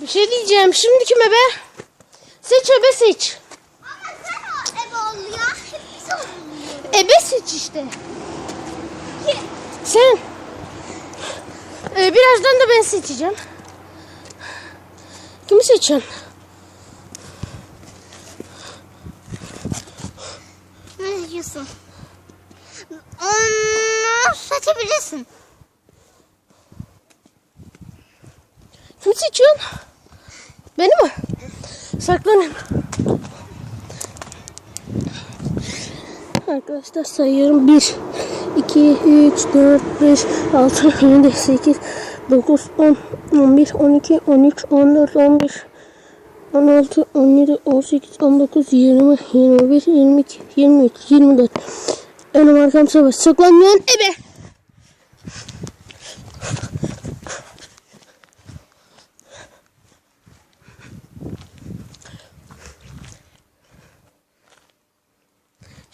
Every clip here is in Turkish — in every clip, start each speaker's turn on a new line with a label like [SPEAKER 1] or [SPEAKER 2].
[SPEAKER 1] Bir şey diyeceğim. Şimdi kime be? Seç ebe seç. Ama sen o ebe oluyor. Ebe seç işte. Sen. Ee, birazdan da ben seçeceğim. Kimi seçin? Ne seçiyorsun? Onu seçebilirsin. Kimi seçiyorsun? Beni mi? Saklanın. Arkadaşlar sayıyorum. 1, 2, 3, 4, 5, 6, 7, 8, 9, 10, 11, 12, 13, 14, 15, 16, 17, 18, 19, 20, 21, 22, 23, 24. Önüm arkam savaş. Saklanmayan ebe.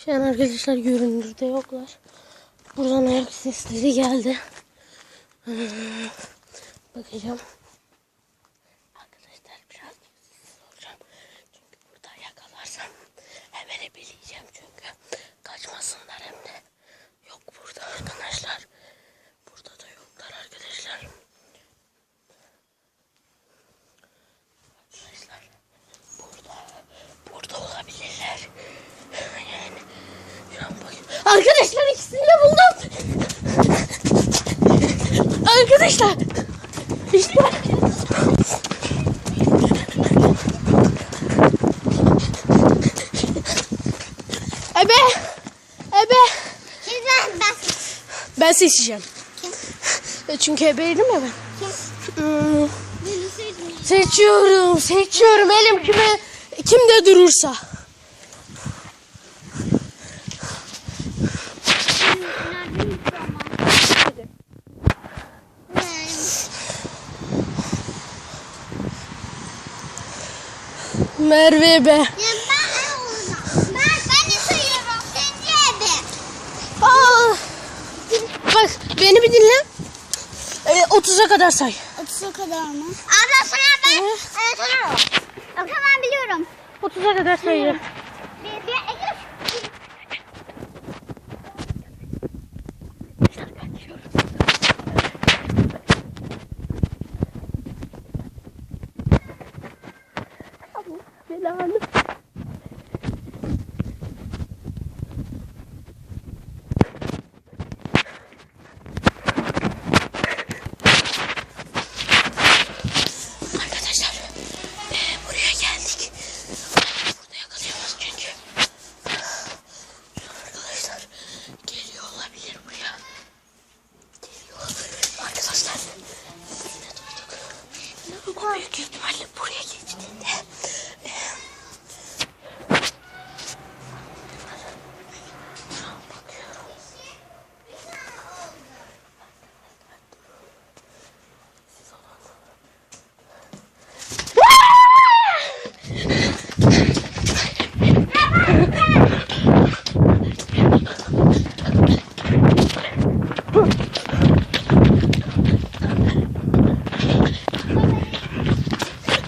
[SPEAKER 1] Şu an arkadaşlar göründürde yoklar. Buradan ayak sesleri geldi. Ee, bakacağım. Arkadaşlar biraz sessiz olacağım. Çünkü burada yakalarsam hemen ebeleyeceğim çünkü. Kaçmasınlar hem de. arkadaşlar. İşte. Ebe. Ebe. Kim ben? Ben, seçeceğim. Kim? E, çünkü ebeydim ya ben. Kim? Hmm. Seçiyorum, seçiyorum. Elim kime, kimde durursa. Merve be. Ya ben, ben, ben de söylüyorum. Sence be. Ah. bak beni bir dinle. Ee, 30'a kadar say. 30'a kadar mı? Abla sana ben. Evet. Evet, o biliyorum. 30'a kadar sayıyorum.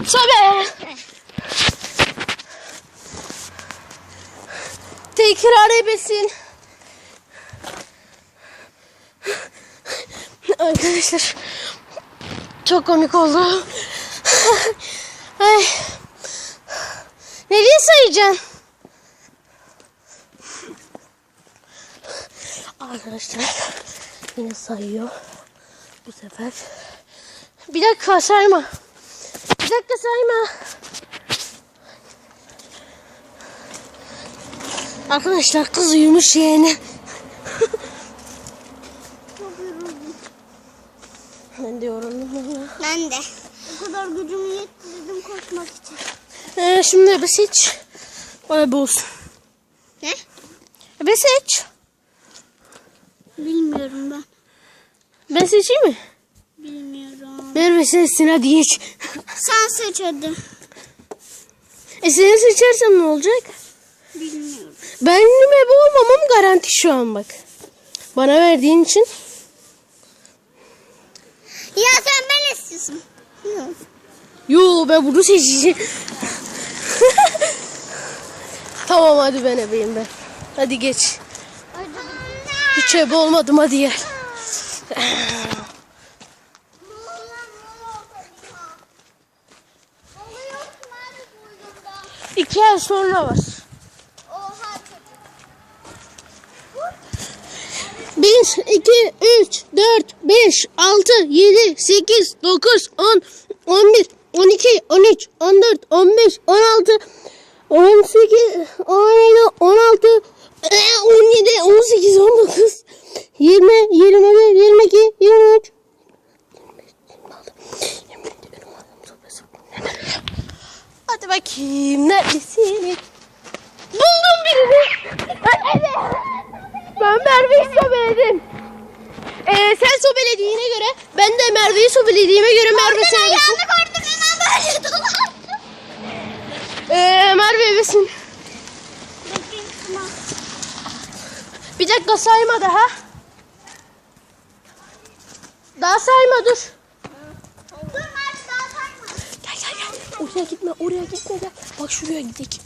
[SPEAKER 1] Tövbe. Tekrar ebesin. Arkadaşlar çok komik oldu. Ay. Nereye sayacağım? Arkadaşlar yine sayıyor. Bu sefer. Bir dakika sarma. Bir dakika sayma. Arkadaşlar kız uyumuş yeğeni. ben de yoruldum valla. Ben de. O kadar gücümü yettirdim koşmak için. Ee, şimdi bir seç. Bana buz Ne? Bir seç. Bilmiyorum ben. Ben seçeyim mi? Bilmiyorum. Merve sesine hadi geç. Sen seç hadi. E sen seçersen ne olacak? Bilmiyorum. Ben ebe olmamam garanti şu an bak. Bana verdiğin için. Ya sen ben istiyorsun. Yok. Yo ben bunu seçeceğim. tamam hadi ben ebeyim ben. Hadi geç. Hiç ebe olmadım hadi gel. 2 ay sonra var. Bir, iki, üç, dört, beş, altı, yedi, sekiz, dokuz, on, on bir, on iki, on üç, 18, dört, on beş, on altı, on sekiz, on yedi, Hadi bakayım neredesin? Buldum birini. evet. Ben Merve'yi sobeledim. Ee, sen sobelediğine göre ben de Merve'yi sobelediğime göre Merve sen ebesin. gördüm hemen böyle dolandım. Ee, Merve ebesin. Bir dakika sayma daha. Daha sayma dur. oraya gitme oraya gitme gel. Bak şuraya gidelim.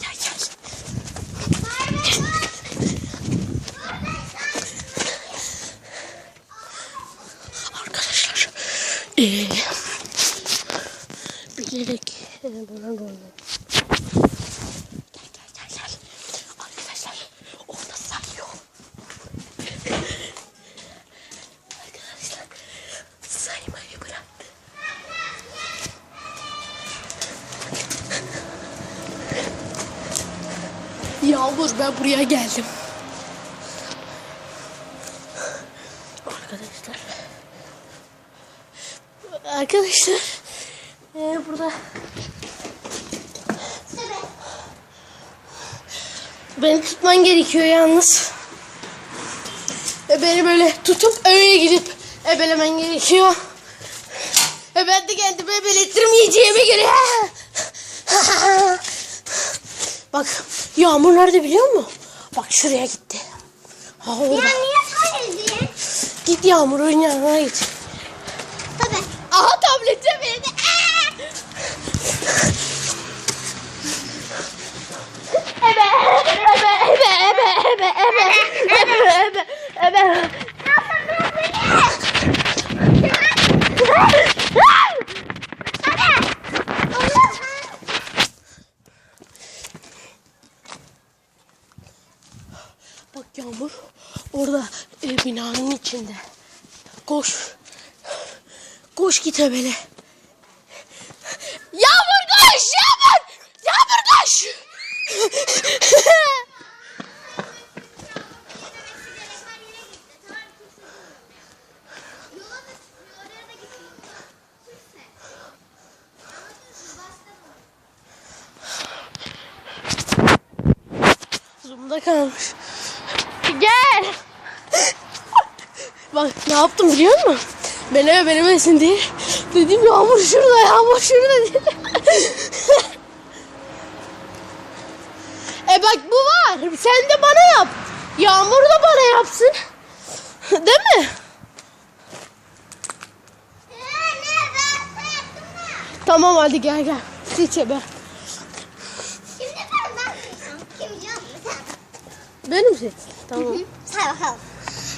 [SPEAKER 1] Gel gel. Arkadaşlar. Ee, bilerek e, bana gol olur ben buraya geldim. Arkadaşlar. Arkadaşlar. Ee, burada. Beni tutman gerekiyor yalnız. E beni böyle tutup öyle gidip ebelemen gerekiyor. E ben de kendimi ebeletirmeyeceğime göre. Bak Yağmur nerede biliyor musun? Bak şuraya gitti. Ha, Ya niye söyledi? Git Yağmur'un yanına git. Binanın içinde. Koş. Koş git hele Yağmur koş! Yağmur! Yağmur koş! Zoom'da kalmış. Gel! Bak ne yaptım biliyor musun? Beni Beleme belemesin diye. Dedim yağmur şurada yağmur şurada diye. e bak bu var. Sen de bana yap. Yağmur da bana yapsın. Değil mi? Tamam hadi gel gel. Siçe ben. Şimdi Benim seçim. Tamam. Hı bakalım.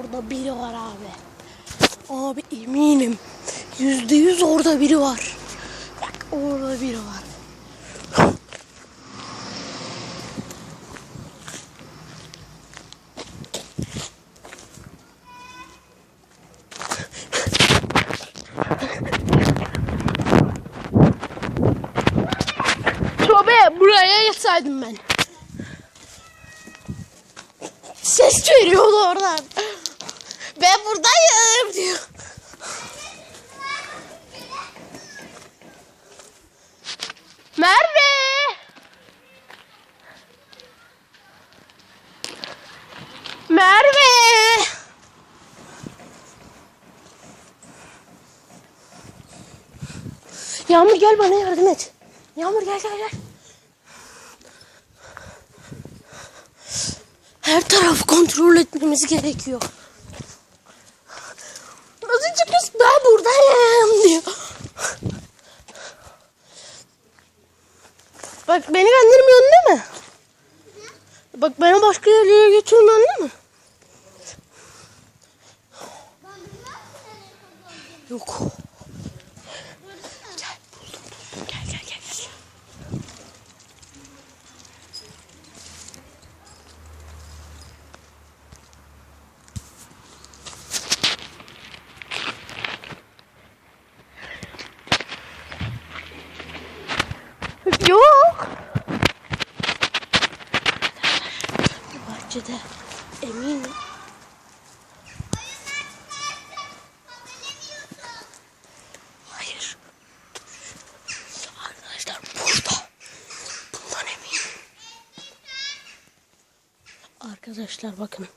[SPEAKER 1] orada biri var abi. Abi eminim. Yüzde yüz orada biri var. Bak orada biri var. Tövbe buraya yatsaydım ben. Ses veriyordu oradan. Ben buradayım diyor. Merve. Merve. Yağmur gel bana yardım et. Yağmur gel gel gel. Her tarafı kontrol etmemiz gerekiyor. Varım diyor. Bak beni kandırmıyorsun değil mi? Hı? Bak beni başka yerlere götürmüyorsun değil mi? Yok. köşede. Eminim. Hayır. Arkadaşlar burada. Bundan eminim. Arkadaşlar bakın.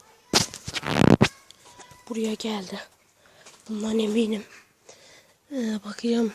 [SPEAKER 1] Buraya geldi. Bundan eminim. Ee, bakayım.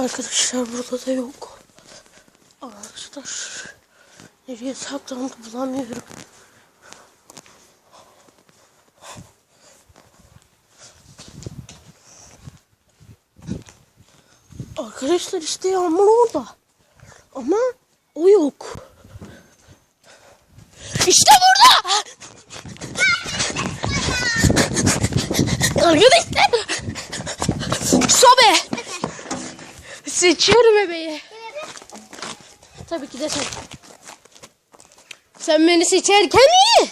[SPEAKER 1] Arkadaşlar burada da yok. Arkadaşlar nereye saklandı bulamıyorum. Arkadaşlar işte yağmur orada. Ama o yok. İşte burada. Arkadaşlar Seçiyorum bebeği. Tabii ki de sen. Sen beni seçerken iyi.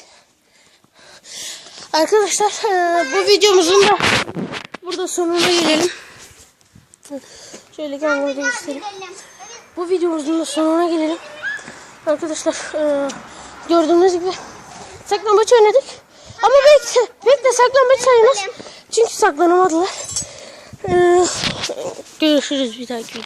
[SPEAKER 1] Arkadaşlar e, bu videomuzun da burada sonuna gelelim. Şöyle kendimi de göstereyim. Bu videomuzun da sonuna gelelim. Arkadaşlar e, gördüğünüz gibi saklambaç oynadık. Ama bekle, bekle saklambaç sayınız. Çünkü saklanamadılar. 嗯，就是有大儿激